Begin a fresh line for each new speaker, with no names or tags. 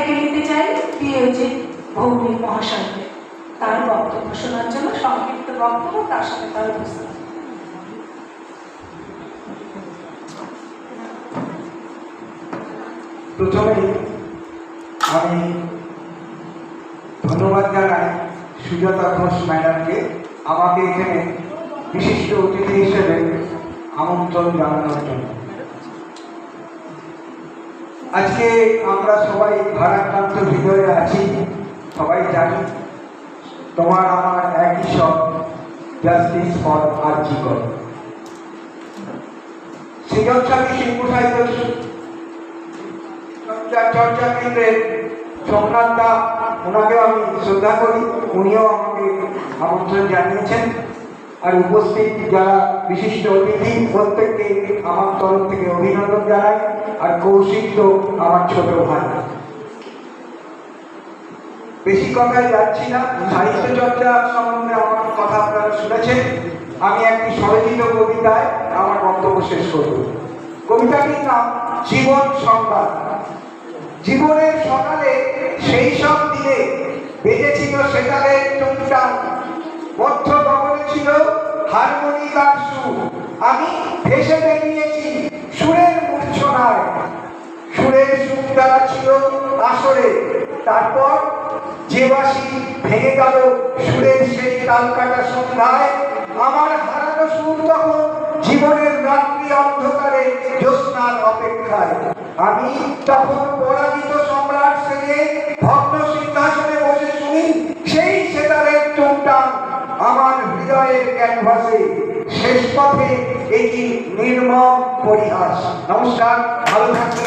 ডেকে নিতে চাই পিএজি ভৌমিক মহাশয়কে তার বক্তব্য শোনার জন্য সংক্ষিপ্ত বক্তব্য, তার সাথে তার উপস্থিত।
প্রথমে আমি ধন্যবাদ জানাই সুজাতা ঘোষ ম্যাডামকে। আমাকে এখানে বিশিষ্ট অতিথি হিসেবে আমন্ত্রণ জানানোর জন্য। আজকে আমরা সবাই ভারাক্রান্ত হৃদয়ে আছি, সবাই জানি। তোমার আমার একই সব জাস্টিস ফর আর্জিকর সৃজন স্বামী শিল্প সাহিত্য চর্চা কেন্দ্রের আমি শ্রদ্ধা করি, উনিও আমাকে আমন্ত্রণ জানিয়েছেন। আর উপস্থিত যারা বিশিষ্ট অতিথি, প্রত্যেককে আমার তরফ থেকে অভিনন্দন জানাই, আর কৌশিক তো আমার ছোট ভাই। বেশি কথায় যাচ্ছি না, সাহিত্য চর্চা সম্বন্ধে আমার কথা আপনারা শুনেছেন। আমি একটি স্বরচিত কবিতায় আমার বক্তব্য শেষ করব। কবিতাটির নাম, জীবন সংবাদ। জীবনের সকালে সেই সব দিনে বেজেছিল সেকালে টুংটাং ছিল হারমোনিকার সুর। আমি ভেসে বেরিয়েছি সুরের মূর্ছনায়। সুরের সুর দ্বারা ছিল আসরে। তারপর যে বাসি ভেঙে গেল সুরের সেই তাল কাটা সন্ধ্যায়, আমার হারানো সুর তখন জীবনের রাত্রি অন্ধকারে জ্যোৎস্নার অপেক্ষায়। আমি তখন পরাজিত সম্রাট সেজে ক্যানভাসে শেষ পথে এটি নির্মম পরিহাস। নমস্কার ভালো থাকবেন।